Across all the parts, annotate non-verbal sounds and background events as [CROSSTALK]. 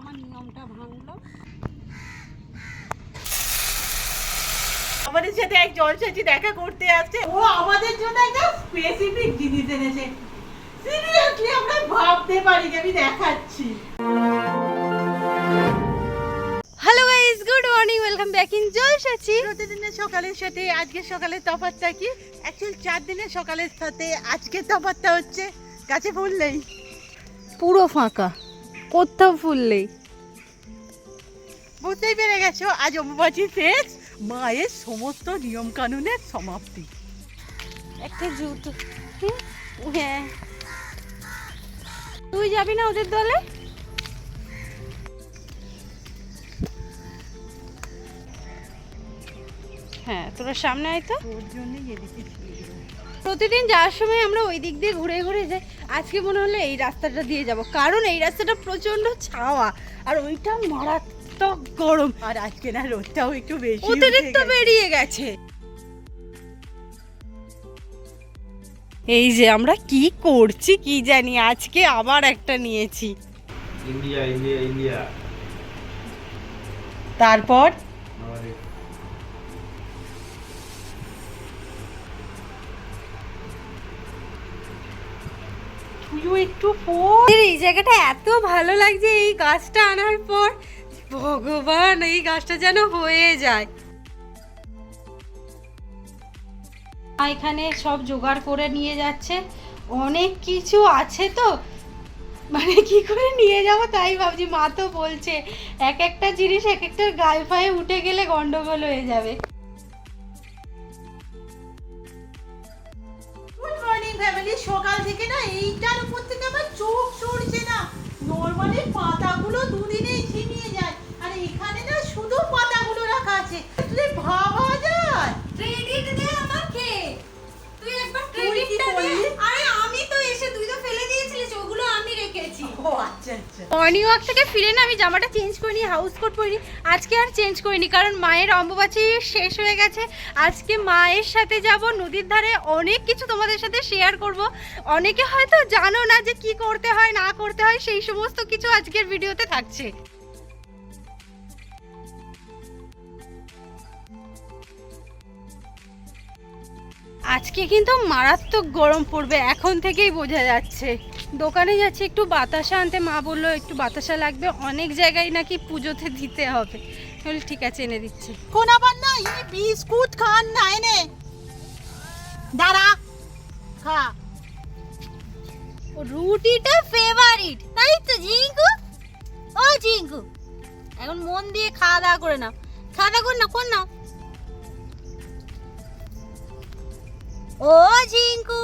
আমার নিয়মটা ভাঙলো। আমাদের সাথে এক জলসাচি দেখা করতে আসছে। ও আমাদের জন্য একটা স্পেসিফিক জিনিস এনেছে। সিরিয়াসলি আমরা ভাবতে পারি আমি দেখাচ্ছি। Hello guys good morning welcome back in জলসাচি প্রতিদিনের সকালের সাথে আজকে সকালের তফাৎটা কি? অ্যাকচুয়াল চার দিনের সকালের সাথে আজকে তফাৎটা হচ্ছে গাছে ফুল নেই। পুরো ফাঁকা। কোথাও ফুল নেই। বুঝতেই পেরে গেছো আজ অম্বুবাচী শেষ মায়ের সমস্ত নিয়ম কানুনের সমাপ্তি। একটা জুতো হ্যাঁ। তুই যাবি না ওদের দলে? হ্যাঁ তোরা সামনে আয় তো। তোর জন্যই এদিকে প্রতিদিন যাওয়ার সময় আমরা ওই দিক দিয়ে ঘুরে ঘুরে যাই। আজকে মনে হলো এই রাস্তাটা দিয়ে যাব কারণ এই রাস্তাটা প্রচণ্ড ছাওয়া আর ওইটা মারাত্মক গরম। আর আজকে না রোদটাও একটু বেশি অতিরিক্ত বেরিয়ে গেছে। এই যে আমরা কি করছি কি জানি আজকে আবার একটা নিয়েছি। India India India. তারপর? তুইও একটু পর। এই জায়গাটা এত ভালো লাগছে এই গাছটা আনার পর। ভগবান এই গাছটা যেন হয়ে যায়। এখানে সব জোগাড় করে নিয়ে যাচ্ছে। অনেক কিছু আছে তো। মানে কি করে নিয়ে যাব তাই ভাবছি মা তো বলছে এক একটা জিনিস এক একটা গায়ে ফায়ে উঠে গেলে গন্ডগোল হয়ে যাবে। ফ্যামিলি সকাল থেকে না এইটার উপর থেকে আমার চোখ সরছে না। নর্মালি পাতাগুলো দুদিনেই ঝিমিয়ে যায়। আর এখানে না শুধু পাতাগুলো রাখা আছে। তুই ভাবা যায়। ক্রেডিট দে আমাকে। তুই একবার ক্রেডিটটা দে। আরে আমি তো এসে তুই তো ফেলে ওগুলো আমি ও আচ্ছা আচ্ছা। মর্নিং ওয়াক থেকে ফিরে না আমি জামাটা চেঞ্জ করিনি হাউস কোট পরিনি। আজকে আর চেঞ্জ করিনি কারণ মায়ের অম্বুবাচী শেষ হয়ে গেছে। আজকে মায়ের সাথে যাব নদীর ধারে অনেক কিছু তোমাদের সাথে শেয়ার করব। অনেকে হয়তো জানো না যে কি করতে হয় না করতে হয় সেই সমস্ত কিছু আজকের ভিডিওতে থাকছে। আজকে কিন্তু মারাত্মক গরম পড়বে এখন থেকেই বোঝা যাচ্ছে। দোকানে যাচ্ছি একটু বাতাসা আনতে। মা বলল একটু বাতাসা লাগবে অনেক জায়গায় নাকি পুজোতে দিতে হবে। বলি ঠিক আছে এনে দিচ্ছি। কোন আবার না এই বিস্কুট খান না এনে। দাঁড়া খা। রুটিটা ফেভারিট তাই তো জিঙ্কু ও জিঙ্কু এখন মন দিয়ে খাওয়া দাওয়া করে নাও। খাওয়া দাওয়া কর না কর নাও। ও জিঙ্কু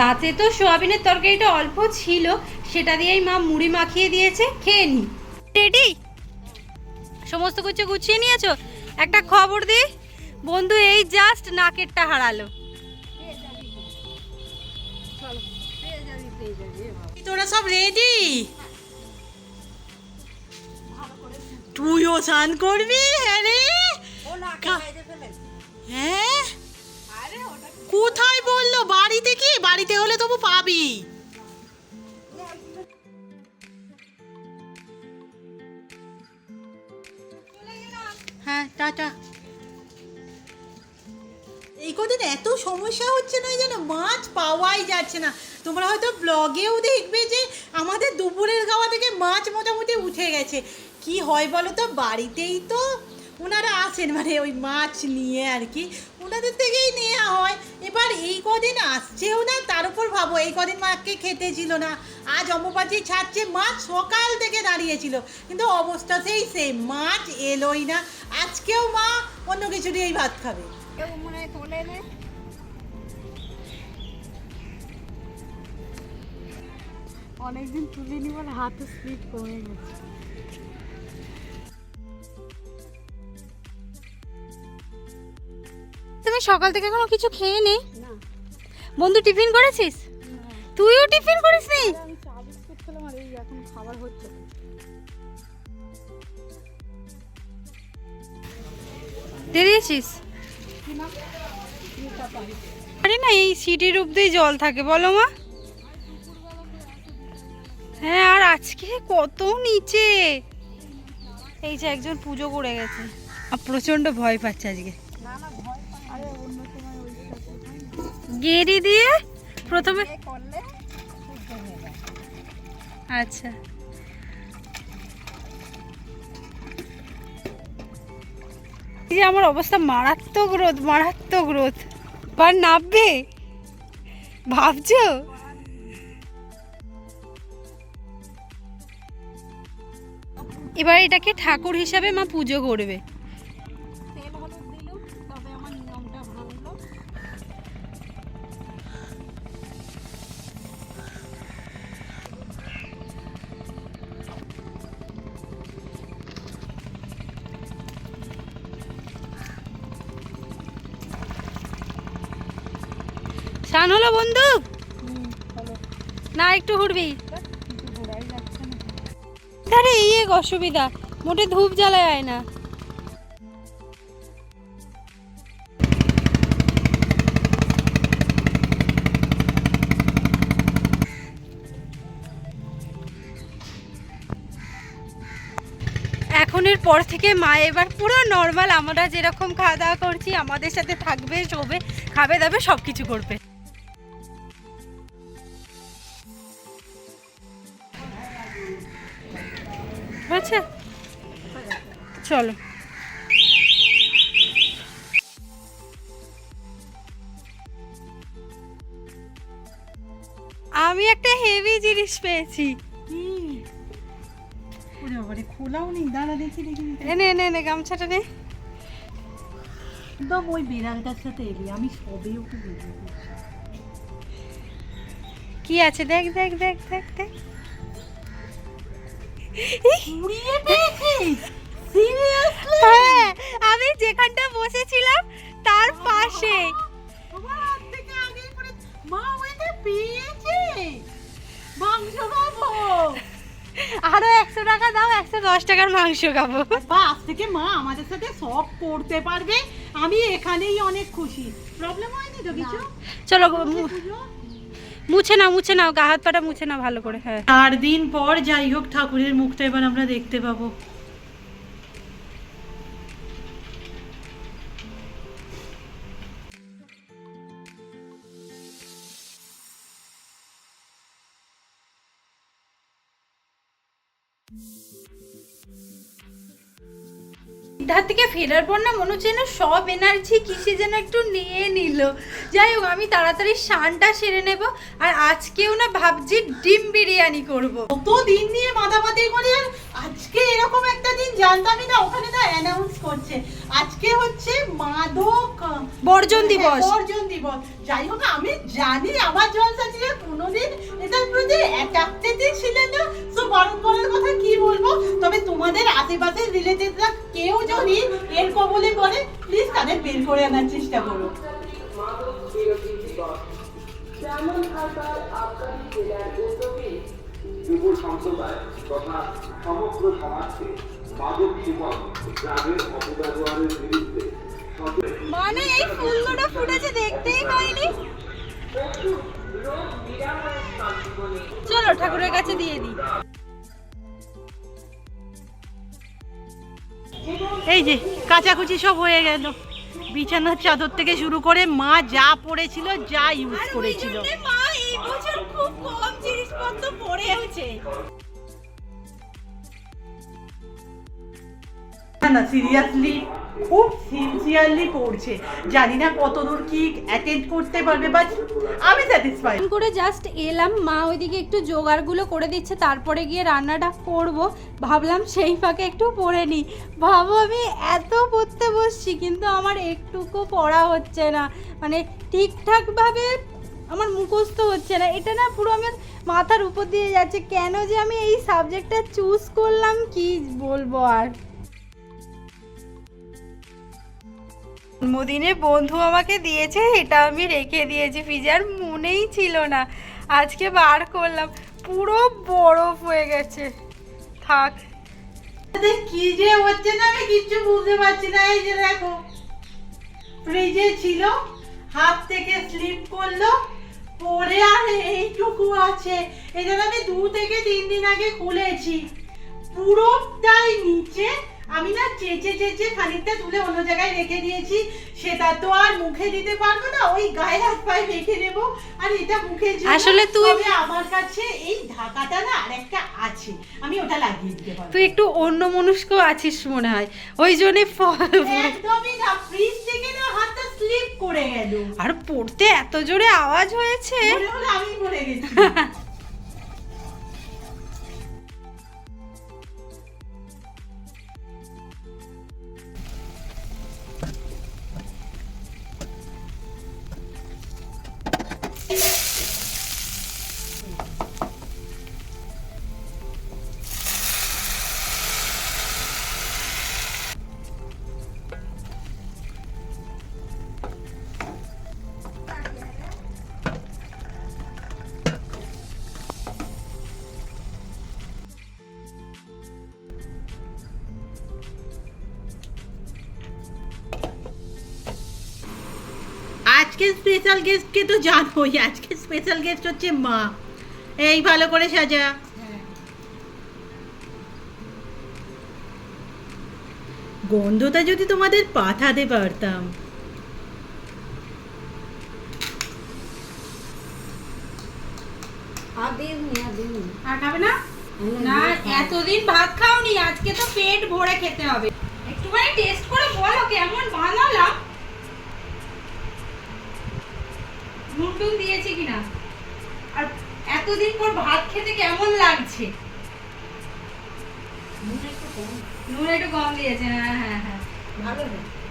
রাতে তো সোয়াবিনের তরকারিটা অল্প ছিল সেটা দিয়েই মা মুড়ি মাখিয়ে দিয়েছে খেয়ে নি। রেডি? সমস্ত কিছু গুছিয়ে নিয়েছো? একটা খবর দি। বন্ধু এই জাস্ট নাকেরটা হারালো। তোরা সব রেডি তুইও স্নান করবি? হ্যাঁ রে। হ্যাঁ? কোথায় বলল? বাড়িতে হলে পাবি হ্যাঁ টাটা এই কদিন এত সমস্যা হচ্ছে না যেন? মাছ পাওয়াই যাচ্ছে না। তোমরা হয়তো ব্লগেও দেখবে যে আমাদের দুপুরের খাওয়া থেকে মাছ মোটামুটি উঠে গেছে। কি হয় বলো তো? বাড়িতেই তো ওনারা আসেন মানে ওই মাছ নিয়ে আর কি। ওনাদের থেকেই নেওয়া হয়। এবার এই কদিন আসছেও না, তার উপর ভাবো, এই কদিন মাকে খেতে ছিল না। আজ অম্বুবাচী ছাড়ছে মাছ, সকাল থেকে দাঁড়িয়েছিল। কিন্তু অবস্থা সেই সেম মাছ এলোই না। আজকেও মা অন্য কিছু দিয়েই ভাত খাবে। অনেকদিন তুলিনি বলে হাতে স্লিপ কমে গেছে। তুমি সকাল থেকে এখনও কিছু খেয়ে নেই বন্ধু টিফিন করেছিস? তুইও টিফিন করিস নি দিয়ে দিয়েছিস? আরে না এই সিটির উপরেই জল থাকে বলো মা। হ্যাঁ আর আজকে কত নিচে। এই যে একজন পুজো করে গেছে। আর প্রচণ্ড ভয় পাচ্ছে আজকে। গেরি দিয়ে প্রথমে আচ্ছা। এই যে আমার অবস্থা মারাত্মক রোদ মারাত্মক রোদ। আর নামবে? ভাবছ? এবার এটাকে ঠাকুর হিসাবে মা পুজো করবে। বন্ধু? না, একটু ঘুরবি। আরে, এই এক অসুবিধা। মোটে ধূপ জ্বালা যায় না। এখনের পর থেকে মা এবার পুরো নর্মাল আমরা যেরকম খাওয়া দাওয়া করছি, আমাদের সাথে থাকবে, শোবে খাবে দাবে সব কিছু করবে। আচ্ছা চলো। আমি একটা হেভি জিনিস পেয়েছি। খোলাও নেই দাঁড়া দেখি। এনে এনে এনে গামছাটা নে। একদম ওই বেড়ালটার সাথে এলি আমি সবে ওকে বেরিয়ে কি আছে? দেখ দেখ দেখ দেখ দেখ। হ্যাঁ আমি যেখানটা বসেছিলাম তার পাশে। আরও একশো টাকা দাও একশো দশ টাকার মাংস খাব। বা আজ থেকে মা আমাদের সাথে সব করতে পারবে। আমি এখানেই অনেক খুশি। প্রবলেম হয়নি তো কিছু? চলো মুছে নাও মুছে নাও, গা হাত পাটা মুছে নাও ভালো করে হ্যাঁ। চার দিন পর যাই হোক ঠাকুরের মুখটা এবার আমরা দেখতে পাবো। থেকে ফেরার পর না মনে হচ্ছে না সব এনার্জি কিসে যেন একটু নিয়ে নিল যাই হোক, আমি তাড়াতাড়ি শানটা সেরে নেব আর আজকেও না ভাবছি ডিম বিরিয়ানি করব। কত দিন নিয়ে মাতামাতি করি আর আজকে এরকম একটা দিন জানতামই না ওখানে না অ্যানাউন্স করছে। আজকে হচ্ছে মাদক বর্জন দিবস। বর্জন দিবস। যাই হোক আমি জানি আমার জলসা ছিল কোনোদিন এটার প্রতি অ্যাট্রাক্টেড ছিলেন না। সো বারণ করার কথা কি বলব? তবে তোমাদের আশেপাশের রিলেটিভরা কেউ যদি এর কবলে পড়ে প্লিজ তাদের বের করে আনার চেষ্টা করো। যুব সম্প্রদায়। তথা সমগ্র সমাজকে মাদক সেবন ড্রাগের অপব্যবহারের বিরুদ্ধে মানে এই ফুলগুলো ফুটেছে দেখতেই পাইনি। চলো ঠাকুরের কাছে দিয়ে দিই। এই যে কাচাকুচি সব হয়ে গেল। বিছানার চাদর থেকে শুরু করে মা যা পড়েছিল যা ইউজ করেছিল। মা এই বছর খুব কম জিনিসপত্র পড়েছে না না সিরিয়াসলি খুব সিনসিয়ারলি পড়ছে জানি না কতদূর কি অ্যাটেন্ড করতে পারবে বাট আমি স্যাটিসফাইড করে জাস্ট এলাম, মা ওইদিকে একটু জোগাড়গুলো করে দিচ্ছে, তারপরে গিয়ে রান্নাটা করব। ভাবলাম সেই ফাঁকে একটু পড়ে নিই। ভাবো, আমি এত পড়তে বসছি, কিন্তু আমার একটুকু পড়া হচ্ছে না। মানে ঠিকঠাকভাবে আমার মুখস্থ হচ্ছে না। এটা না পুরো আমার মাথার উপর দিয়ে যাচ্ছে। কেন যে আমি এই সাবজেক্টটা চুজ করলাম, কি বলব আর? জন্মদিনে বন্ধু আমাকে দিয়েছে, এটা আমি রেখে দিয়েছি ফ্রিজে আর মনেই ছিল না। আজকে বার করলাম, পুরো বরফ হয়ে গেছে। থাক। কি যে হচ্ছে না, আমি কিচ্ছু বুঝতে পারছি না, এই যে দেখো। ফ্রিজে ছিল, হাত থেকে স্লিপ করল, পরে আর এইটুকু আছে। এটা আমি দু থেকে তিন দিন আগে খুলেছি। পুরোটাই নিচে আমি না চেঁচে চেঁচে খানিকটা তুলে অন্য জায়গায় রেখে দিয়েছি সেটা তো আর মুখে দিতে পারব না ওই গায়ে হাত পায়ে রেখে দেবো আর এটা মুখে আসলে তুই- আমার কাছে এই ঢাকাটা না আরেকটা আছে আমি ওটা লাগিয়ে দিতে পারব। তুই একটু অন্য মনস্ক আছিস মনে হয় ওই জন্যে একদমই না ফ্রিজ থেকে না হাতটা স্লিপ করে গেল। আর পড়তে এত জোরে আওয়াজ হয়েছে। আমি পড়ে গেছি। [LAUGHS] আজকে স্পেশাল গেস্টকে তো জানোই আজকে স্পেশাল গেস্ট হচ্ছে মা। এই ভালো করে সাজা। গন্ধটা যদি তোমাদের পাঠাতে পারতাম। আর খাবে না? না এতদিন ভাত খাওনি আজকে তো পেট ভরে খেতে হবে। একটুখানি টেস্ট করে বলো কেমন বানালাম। নুন টুন দিয়েছি কিনা? আর এতদিন পর ভাত খেতে কেমন লাগছে? নুন একটু কম। দিয়েছে হ্যাঁ হ্যাঁ হ্যাঁ।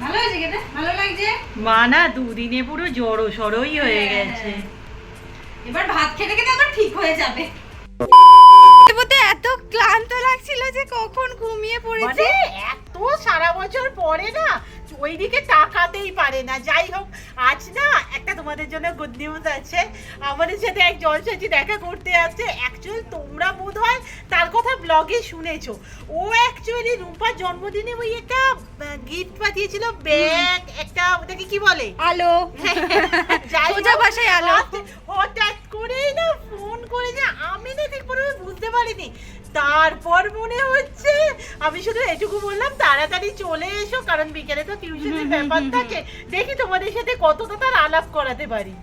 ভালো হয়েছে। খেতে? ভালো লাগছে? মা না দুদিনে পুরো জড়ো সড়ই হয়ে হ্যাঁ, গেছে। হ্যাঁ। এবার ভাত খেতে খেতে আবার ঠিক হয়ে যাবে। এত ক্লান্ত লাগছিল যে কখন ঘুমিয়ে পড়েছে। এত সারা বছর পরে না ওইদিকে তাকাতেই পারে না। যাই হোক আজ না একটা তোমাদের জন্য গুড নিউজ আছে। আমাদের সাথে এক জলসাচি দেখা করতে আসছে। অ্যাকচুয়াল তোমরা বোধ হয় তার কথা ব্লগে শুনেছো। ও অ্যাকচুয়ালি রূপার জন্মদিনে ওই একটা গিফট পাঠিয়েছিল ব্যাগ একটা ওটাকে কি বলে? আলো। [LAUGHS] যাই সোজা হোক, ভাষায় আলো। হঠাৎ- করেই না ফোন করে যে আমি না ঠিক বুঝতে পারিনি। তারপর মনে হচ্ছে আমি শুধু এটুকু বললাম তাড়াতাড়ি চলে এসো কারণ বিকেলে তো টিউশনের ব্যাপার থাকে। দেখি তোমাদের সাথে কতটা তার আলাপ করাতে পারি।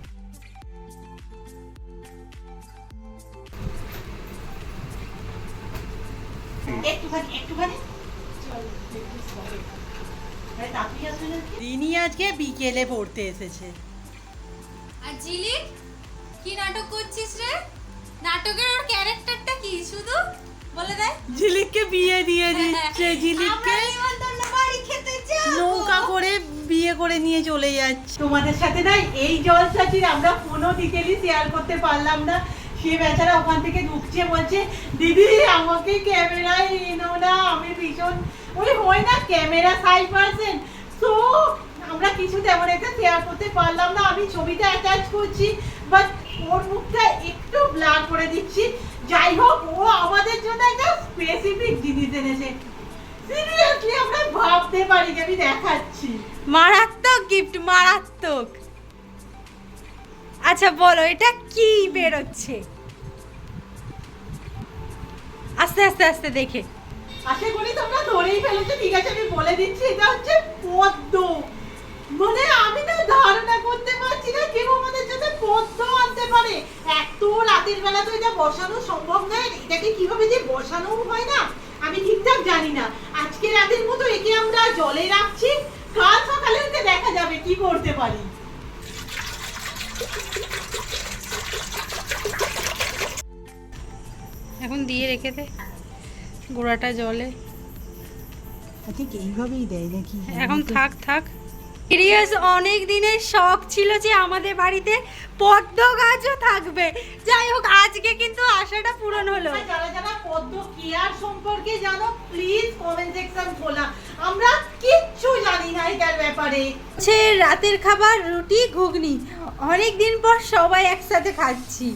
একটুখানি একটুখানি। দিনই আজকে বিকেলে পড়তে এসেছে। আর ঝিলিক কি নাটক করছিস রে? নাটকের ওর ক্যারেক্টারটা কি শুধু? বলে দেয় ঝিলিককে বিয়ে দিয়ে দিচ্ছে [LAUGHS] ঝিলিককে। নৌকা করে বিয়ে করে নিয়ে চলে যাচ্ছে। তোমাদের সাথে না এই জলসাচির আমরা কোনো ডিটেলই শেয়ার করতে পারলাম না। সে বেচারা ওখান থেকে ঢুকছে বলছে দিদি আমাকে ক্যামেরায় এনো না আমি ভীষণ ওই হয় না ক্যামেরা সাই পার্সেন্ট তো আমরা কিছু তেমন একটা শেয়ার করতে পারলাম না। আমি ছবিটা অ্যাটাচ করছি বাট ওর মুখটা একটু ব্লার করে দিচ্ছি। যাই হোক ও আমাদের জন্য একটা স্পেসিফিক জিনিস এনেছে। সিরিয়াসলি আমরা ভাবতে পারি যে আমি দেখাচ্ছি। মারাত্মক গিফট মারাত্মক। আচ্ছা বলো এটা কি বেরোচ্ছে? আস্তে আস্তে আস্তে দেখে। আশা করি তোমরা ধরেই ফেলেছো ঠিক আছে আমি বলে দিচ্ছি এটা হচ্ছে পদ্ম। মানে আমি না ধারণা করতে পারছি না কেউ আমাদের জন্য পদ্ম আনতে পারে। এত রাতের বেলা তো এটা বসানো সম্ভব নয় এটাকে কীভাবে যে বসানো হয় না আমি ঠিকঠাক জানি না। আজকে রাতের মতো একে আমরা জলে রাখছি কাল সকালে দেখা যাবে কি করতে পারি। এখন দিয়ে রেখে দে গোড়াটা জলে। ঠিক এইভাবেই দেয় নাকি? এখন থাক থাক। সিরিয়াস অনেক দিনের শখ ছিল যে আমাদের বাড়িতে পদ্ম গাছও থাকবে। যাই হোক আজকে কিন্তু আশাটা পূরণ হলো। যারা যারা পদ্ম কেয়ার সম্পর্কে জানো প্লিজ কমেন্ট সেকশন খোলা। আমরা কিচ্ছু জানি না এটার ব্যাপারে। হচ্ছে রাতের খাবার রুটি ঘুগনি। অনেক দিন পর সবাই একসাথে খাচ্ছি।